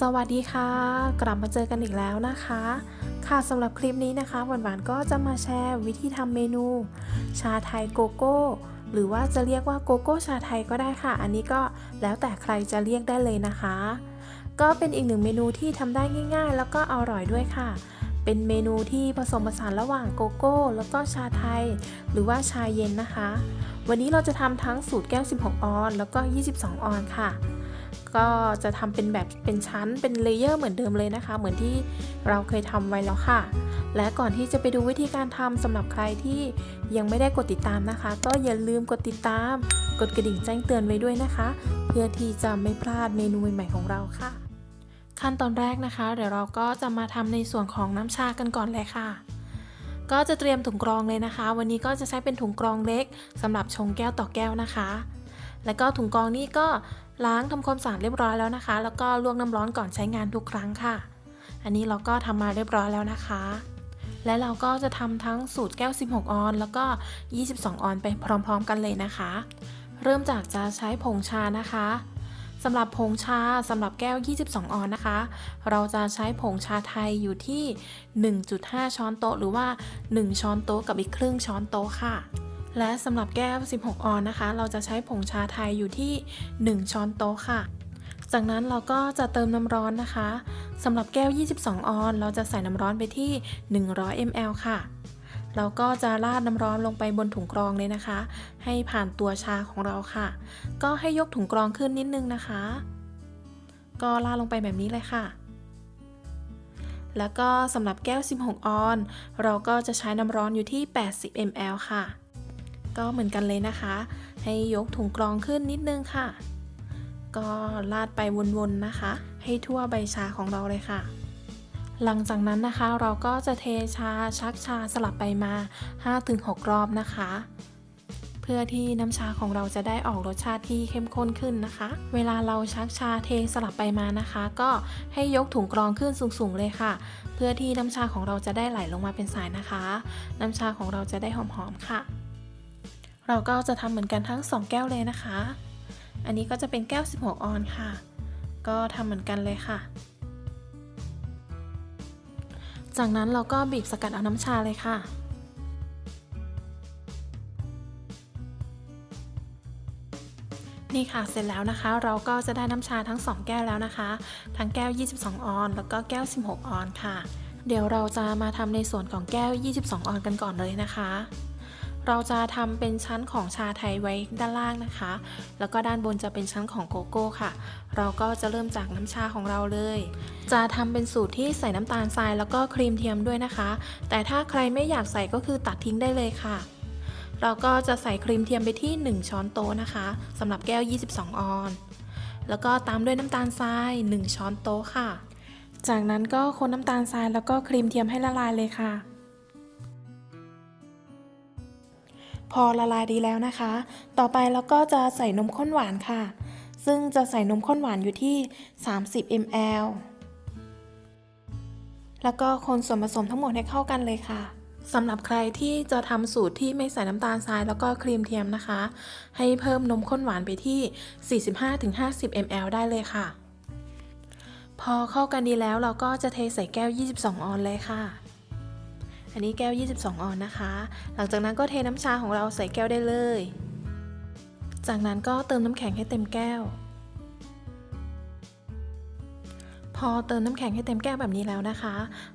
สวัสดีค่ะ กลับมาเจอกันอีกแล้วนะคะ ค่ะสำหรับคลิปนี้นะคะหวานๆก็จะมาแชร์วิธีทำเมนู ชาไทยโกโก้ หรือว่าจะเรียกว่าโกโก้ชาไทยก็ได้ค่ะ อันนี้ก็แล้วแต่ใครจะเรียกได้เลยนะคะ ก็เป็นอีกหนึ่งเมนูที่ทำได้ง่าย ๆ แล้วก็อร่อยด้วยค่ะ เป็นเมนูที่ผสมผสานระหว่างโกโก้ แล้วก็ชาไทย หรือว่าชาเย็นนะคะ วันนี้เราจะทำทั้งสูตรแก้ว 16 ออน แล้วก็ 22 ออนค่ะ ก็จะทำเป็นแบบเป็นชั้นเป็นเลเยอร์เหมือนเดิมเลยนะคะ เหมือนที่เราเคยทำไว้แล้วค่ะ และก่อนที่จะไปดูวิธีการทำสำหรับใครที่ยังไม่ได้กดติดตามนะคะ ก็อย่าลืมกดติดตาม กดกระดิ่งแจ้งเตือนไว้ด้วยนะคะ เพื่อที่จะไม่พลาดเมนูใหม่ๆของเราค่ะ ขั้นตอนแรกนะคะ เดี๋ยวเราก็จะมาทำในส่วนของน้ำชากันก่อนเลยค่ะก็จะเตรียมถุงกรองเลยนะคะ วันนี้ก็จะใช้เป็นถุงกรองเล็กสำหรับชงแก้วต่อแก้วนะคะ แล้วก็ถุงกรองนี่ก็ล้างทำความสะอาดเรียบร้อยแล้วนะคะ แล้วก็ลวกน้ำร้อนก่อนใช้งานทุกครั้งค่ะ อันนี้เราก็ทำมาเรียบร้อยแล้วนะคะ และเราก็จะทำทั้งสูตรแก้ว 16 ออน แล้วก็ 22 ออนไปพร้อม ๆ กันเลยนะคะ เริ่มจากจะใช้ผงชานะคะสำหรับผงชาสำหรับแก้ว 22 ออนนะคะ เราจะใช้ผงชาไทยอยู่ที่ 1.5 ช้อนโต๊ะ หรือว่า 1 ช้อนโต๊ะกับอีกครึ่งช้อนโต๊ะค่ะ และสำหรับแก้ว 16 ออนนะคะ เราจะใช้ผงชาไทยอยู่ที่ 1 ช้อนโต๊ะค่ะ จากนั้นเราก็จะเติมน้ำร้อนนะคะสำหรับแก้ว 22 ออน เราจะใส่น้ำร้อนไปที่ 100 ml ค่ะ เราก็จะราดน้ำร้อนลงไปบนถุงกรองเลยนะคะ ให้ผ่านตัวชาของเราค่ะ ก็ให้ยกถุงกรองขึ้นนิดนึงนะคะ ก็ราดลงไปแบบนี้เลยค่ะแล้วก็สำหรับแก้ว 16 ออน เราก็จะใช้น้ำร้อนอยู่ที่ 80 ml ค่ะ ก็เหมือนกันเลยนะคะ ให้ยกถุงกรองขึ้นนิดนึงค่ะ ก็ราดไปวนๆนะคะ ให้ทั่วใบชาของเราเลยค่ะ หลังจากนั้นนะคะเราก็จะเทชาชักชาสลับไปมา 5-6 รอบนะคะ เพื่อที่น้ำชาของเราจะได้ออกรสชาติที่เข้มข้นขึ้นนะคะ เวลาเราชักชาเทสลับไปมานะคะ ก็ให้ยกถุงกรองขึ้นสูงๆเลยค่ะ เพื่อที่น้ำชาของเราจะได้ไหลลงมาเป็นสายนะคะ น้ำชาของเราจะได้หอมๆค่ะ เราก็จะทำเหมือนกันทั้ง 2 แก้วเลยนะคะ อันนี้ก็จะเป็นแก้ว 16 ออนค่ะ ก็ทำเหมือนกันเลยค่ะ จากนั้นเราก็บีบสกัดเอาน้ำชาเลยค่ะนี่ค่ะเสร็จแล้วนะคะเราก็จะได้น้ำชาทั้ง 2 แก้วแล้วนะคะ ทั้งแก้ว 22 ออน แล้วก็แก้ว 16 ออนค่ะ เดี๋ยวเราจะมาทำในส่วนของแก้ว 22 ออนกันก่อนเลยนะคะ เราจะทำเป็นชั้นของชาไทยไว้ด้านล่างนะคะ แล้วก็ด้านบนจะเป็นชั้นของโกโก้ค่ะ เราก็จะเริ่มจากน้ำชาของเราเลย จะทำเป็นสูตรที่ใส่น้ำตาลทรายแล้วก็ครีมเทียมด้วยนะคะ แต่ถ้าใครไม่อยากใส่ก็คือตัดทิ้งได้เลยค่ะ เราก็จะใส่ครีมเทียมไปที่ 1 ช้อนโต๊ะนะคะสำหรับแก้ว 22 ออน แล้วก็ตามด้วยน้ำตาลทราย 1 ช้อนโต๊ะค่ะ จากนั้นก็คนน้ำตาลทรายแล้วก็ครีมเทียมให้ละลายเลยค่ะ พอละลายดีแล้วนะคะ ต่อไปเราก็จะใส่นมข้นหวานค่ะ ซึ่งจะใส่นมข้นหวานอยู่ที่ 30 ml แล้วก็คนส่วนผสมทั้งหมดให้เข้ากันเลยค่ะสำหรับใครที่จะทำสูตรที่ไม่ใส่น้ำตาลทรายแล้วก็ครีมเทียมนะคะ ให้เพิ่มนมข้นหวานไปที่ 45-50 ml ได้เลยค่ะ พอเข้ากันดีแล้วเราก็จะเทใส่แก้ว 22 ออนเลยค่ะ อันนี้แก้ว 22 ออนนะคะ หลังจากนั้นก็เทน้ำชาของเราใส่แก้วได้เลย จากนั้นก็เติมน้ำแข็งให้เต็มแก้ว พอเติมน้ำแข็งให้เต็มแก้วแบบนี้แล้วนะคะ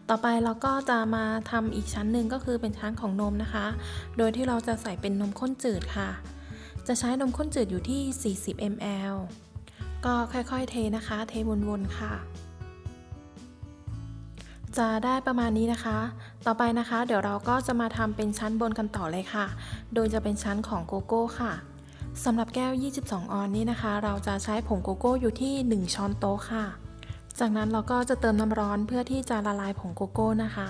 ต่อไปเราก็จะมาทำอีกชั้นหนึ่งก็คือเป็นชั้นของนมนะคะ โดยที่เราจะใส่เป็นนมข้นจืดค่ะ จะใช้นมข้นจืดอยู่ที่ 40 ml ก็ค่อยๆ เทนะคะ เทวนๆ ค่ะ จะได้ประมาณนี้นะคะ ต่อไปนะคะ เดี๋ยวเราก็จะมาทำเป็นชั้นบนกันต่อเลยค่ะ โดยจะเป็นชั้นของโกโก้ค่ะสำหรับแก้ว 22 ออนนี้นะคะ เราจะใช้ผงโกโก้อยู่ที่ 1 ช้อนโต๊ะค่ะ จากนั้นเราก็จะเติมน้ำร้อนเพื่อที่จะละลายผงโกโก้นะคะ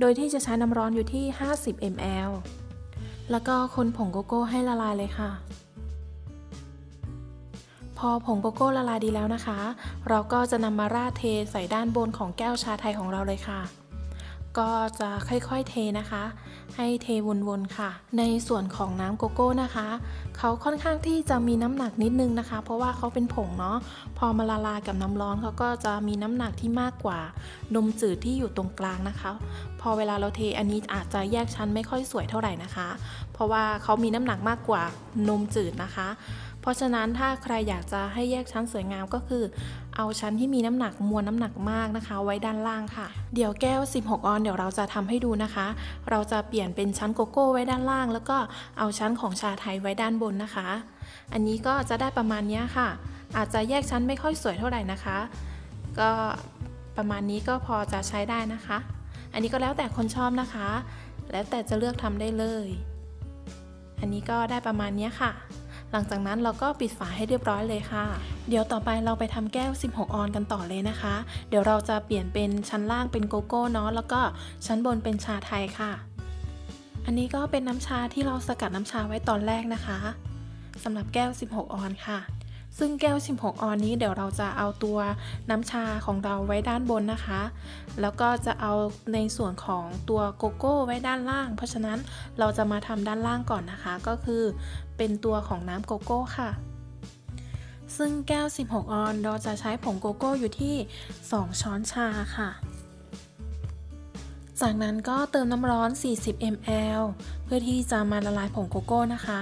โดยที่จะใช้น้ำร้อนอยู่ที่ 50 ml แล้วก็คนผงโกโก้ให้ละลายเลยค่ะ พอผงโกโก้ละลายดีแล้วนะคะ เราก็จะนำมาราดเทใส่ด้านบนของแก้วชาไทยของเราเลยค่ะ ก็จะค่อยๆเทนะคะ ให้เทวนๆค่ะ ในส่วนของน้ำโกโก้นะคะ เขาค่อนข้างที่จะมีน้ำหนักนิดนึงนะคะ เพราะว่าเขาเป็นผงเนาะพอมาละลายกับน้ำร้อนเขาก็จะมีน้ำหนักที่มากกว่านมจืดที่อยู่ตรงกลางนะคะ พอเวลาเราเทอันนี้อาจจะแยกชั้นไม่ค่อยสวยเท่าไหร่นะคะ เพราะว่าเขามีน้ำหนักมากกว่านมจืดนะคะ เพราะฉะนั้นถ้าใครอยากจะให้แยกชั้นสวยงามก็คือ เอาชั้นที่มีน้ำหนักมวลน้ำหนักมากนะคะ ไว้ด้านล่างค่ะ เดี๋ยวแก้ว 16 ออนเดี๋ยวเราจะทำให้ดูนะคะ เราจะเปลี่ยนเป็นชั้นโกโก้ไว้ด้านล่าง แล้วก็เอาชั้นของชาไทยไว้ด้านบนนะคะ อันนี้ก็จะได้ประมาณนี้ค่ะ อาจจะแยกชั้นไม่ค่อยสวยเท่าไหร่นะคะ ก็ประมาณนี้ก็พอจะใช้ได้นะคะ อันนี้ก็แล้วแต่คนชอบนะคะ แล้วแต่จะเลือกทำได้เลย อันนี้ก็ได้ประมาณนี้ค่ะ หลังจากนั้นเราก็ปิดฝาให้เรียบร้อยเลยค่ะ เดี๋ยวต่อไปเราไปทำแก้ว 16 ออนกันต่อเลยนะคะ เดี๋ยวเราจะเปลี่ยนเป็นชั้นล่างเป็นโกโก้เนาะแล้วก็ชั้นบนเป็นชาไทยค่ะ อันนี้ก็เป็นน้ำชาที่เราสกัดน้ำชาไว้ตอนแรกนะคะสำหรับแก้ว 16 ออนค่ะ ซึ่งแก้ว 16 ออนนี้เดี๋ยวเราจะเอาตัวน้ำชาของเราไว้ด้านบนนะคะ แล้วก็จะเอาในส่วนของตัวโกโก้ไว้ด้านล่าง เพราะฉะนั้นเราจะมาทำด้านล่างก่อนนะคะ ก็คือเป็นตัวของน้ำโกโก้ค่ะ ซึ่งแก้ว 16 ออนเราจะใช้ผงโกโก้อยู่ที่ 2 ช้อนชาค่ะ จากนั้นก็เติมน้ำร้อน 40 ml เพื่อที่จะมาละลายผงโกโก้นะคะ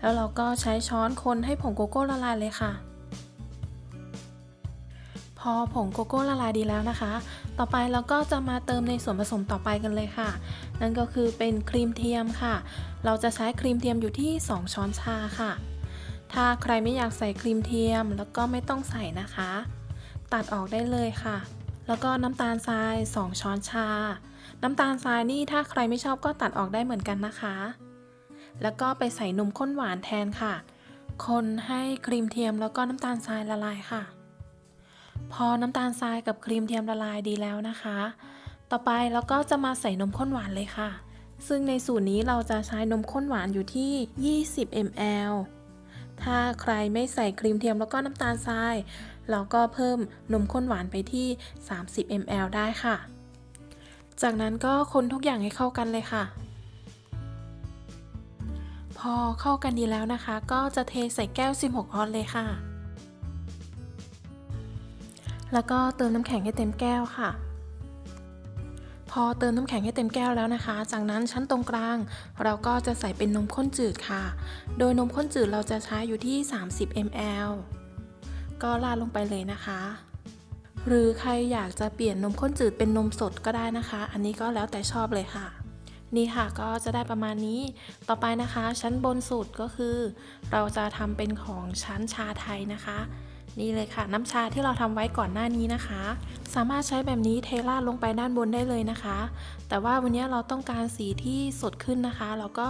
แล้วเราก็ใช้ช้อนคนให้ผงโกโก้ละลายเลยค่ะ พอผงโกโก้ละลายดีแล้วนะคะ ต่อไปเราก็จะมาเติมในส่วนผสมต่อไปกันเลยค่ะ นั่นก็คือเป็นครีมเทียมค่ะ เราจะใช้ครีมเทียมอยู่ที่ 2 ช้อนชาค่ะ ถ้าใครไม่อยากใส่ครีมเทียมแล้วก็ไม่ต้องใส่นะคะ ตัดออกได้เลยค่ะ แล้วก็น้ำตาลทราย 2 ช้อนชา น้ำตาลทรายนี่ถ้าใครไม่ชอบก็ตัดออกได้เหมือนกันนะคะ แล้วก็ไปใส่นมข้นหวานแทนค่ะ คนให้ครีมเทียมแล้วก็น้ำตาลทรายละลายค่ะ พอน้ำตาลทรายกับครีมเทียมละลายดีแล้วนะคะ ต่อไปเราก็จะมาใส่นมข้นหวานเลยค่ะ ซึ่งในสูตรนี้เราจะใช้นมข้นหวานอยู่ที่ 20 ml ถ้าใครไม่ใส่ครีมเทียมแล้วก็น้ำตาลทราย เราก็เพิ่มนมข้นหวานไปที่ 30 ml ได้ค่ะ จากนั้นก็คนทุกอย่างให้เข้ากันเลยค่ะ พอเข้ากันดีแล้วนะคะ ก็จะเทใส่แก้ว 16 ออนเลยค่ะ แล้วก็เติมน้ำแข็งให้เต็มแก้วค่ะ พอเติมน้ำแข็งให้เต็มแก้วแล้วนะคะ จากนั้นชั้นตรงกลาง เราก็จะใส่เป็นนมข้นจืดค่ะ โดยนมข้นจืดเราจะใช้อยู่ที่ 30 ml ก็ราดลงไปเลยนะคะ หรือใครอยากจะเปลี่ยนนมข้นจืดเป็นนมสดก็ได้นะคะ อันนี้ก็แล้วแต่ชอบเลยค่ะ นี่ค่ะก็จะได้ประมาณนี้ต่อไปนะคะ ชั้นบนสุดก็คือ เราจะทำเป็นของชั้นชาไทยนะคะ นี่เลยค่ะ น้ำชาที่เราทำไว้ก่อนหน้านี้นะคะ สามารถใช้แบบนี้เทราดลงไปด้านบนได้เลยนะคะ แต่ว่าวันนี้เราต้องการสีที่สดขึ้นนะคะ เราก็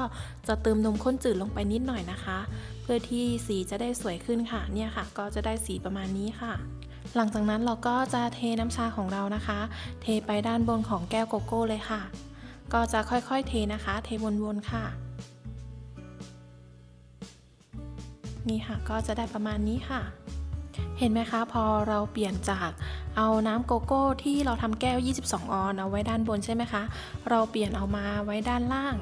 จะเติมนมข้นจืดลงไปนิดหน่อยนะคะ เพื่อที่สีจะได้สวยขึ้นค่ะ เนี่ยค่ะ ก็จะได้สีประมาณนี้ค่ะหลังจากนั้นเราก็จะเทน้ำชาของเรานะคะ เทไปด้านบนของแก้วโกโก้เลยค่ะ ก็จะค่อยๆเทนะคะ เทวนๆค่ะ นี่ค่ะก็จะได้ประมาณนี้ค่ะ เห็นไหมคะ พอเราเปลี่ยนจากเอาน้ำโกโก้ที่เราทำแก้ว 22 ออนเอาไว้ด้านบนใช่ไหมคะ เราเปลี่ยนเอามาไว้ด้านล่าง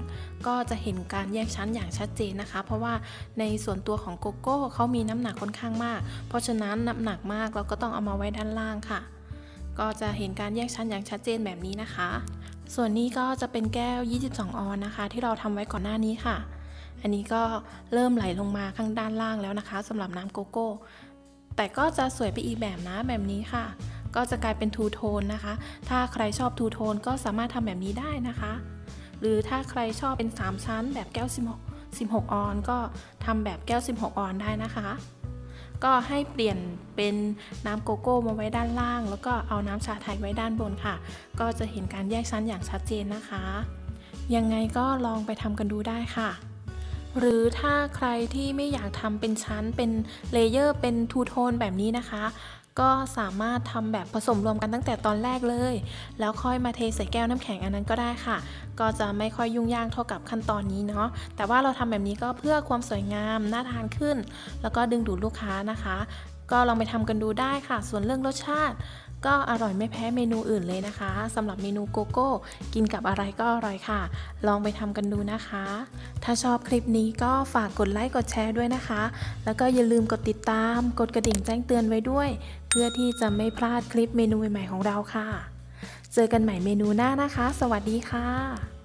ก็จะเห็นการแยกชั้นอย่างชัดเจนนะคะ เพราะว่าในส่วนตัวของโกโก้เขามีน้ำหนักค่อนข้างมาก เพราะฉะนั้นน้ำหนักมากเราก็ต้องเอามาไว้ด้านล่างค่ะ ก็จะเห็นการแยกชั้นอย่างชัดเจนแบบนี้นะคะ ส่วนนี้ก็จะเป็นแก้ว 22 ออนนะคะ ที่เราทำไว้ก่อนหน้านี้ค่ะ อันนี้ก็เริ่มไหลลงมาข้างด้านล่างแล้วนะคะสำหรับน้ำโกโก้ แต่ก็จะสวยไปอีกแบบนะแบบนี้ค่ะ ก็จะกลายเป็นทูโทนนะคะ ถ้าใครชอบทูโทนก็สามารถทำแบบนี้ได้นะคะ หรือถ้าใครชอบเป็น 3 ชั้นแบบแก้ว 16 16 ออนก็ทำแบบแก้ว 16 ออนได้นะคะ ก็ให้เปลี่ยนเป็นน้ำโกโก้มาไว้ด้านล่าง แล้วก็เอาน้ำชาไทยไว้ด้านบนค่ะ ก็จะเห็นการแยกชั้นอย่างชัดเจนนะคะ ยังไงก็ลองไปทำกันดูได้ค่ะหรือถ้าใครที่ไม่อยากทำเป็นชั้นเป็นเลเยอร์เป็นทูโทนแบบนี้นะคะ ก็สามารถทำแบบผสมรวมกันตั้งแต่ตอนแรกเลย แล้วค่อยมาเทใส่แก้วน้ำแข็งอันนั้นก็ได้ค่ะ ก็จะไม่ค่อยยุ่งยากเท่ากับขั้นตอนนี้เนาะแต่ว่าเราทำแบบนี้ก็เพื่อความสวยงามน่าทานขึ้น แล้วก็ดึงดูดลูกค้านะคะ ก็ลองไปทำกันดูได้ค่ะ ส่วนเรื่องรสชาติ ก็อร่อยไม่แพ้เมนูอื่นเลยนะคะสำหรับเมนูโกโก้ กินกับอะไรก็อร่อยค่ะ ลองไปทำกันดูนะคะ ถ้าชอบคลิปนี้ก็ฝากกดไลค์กดแชร์ด้วยนะคะ แล้วก็อย่าลืมกดติดตาม กดกระดิ่งแจ้งเตือนไว้ด้วย พื่อที่จะไม่พลาดคลิปเมนูใหม่ๆของเราค่ะ เจอกันใหม่เมนูหน้านะคะ สวัสดีค่ะ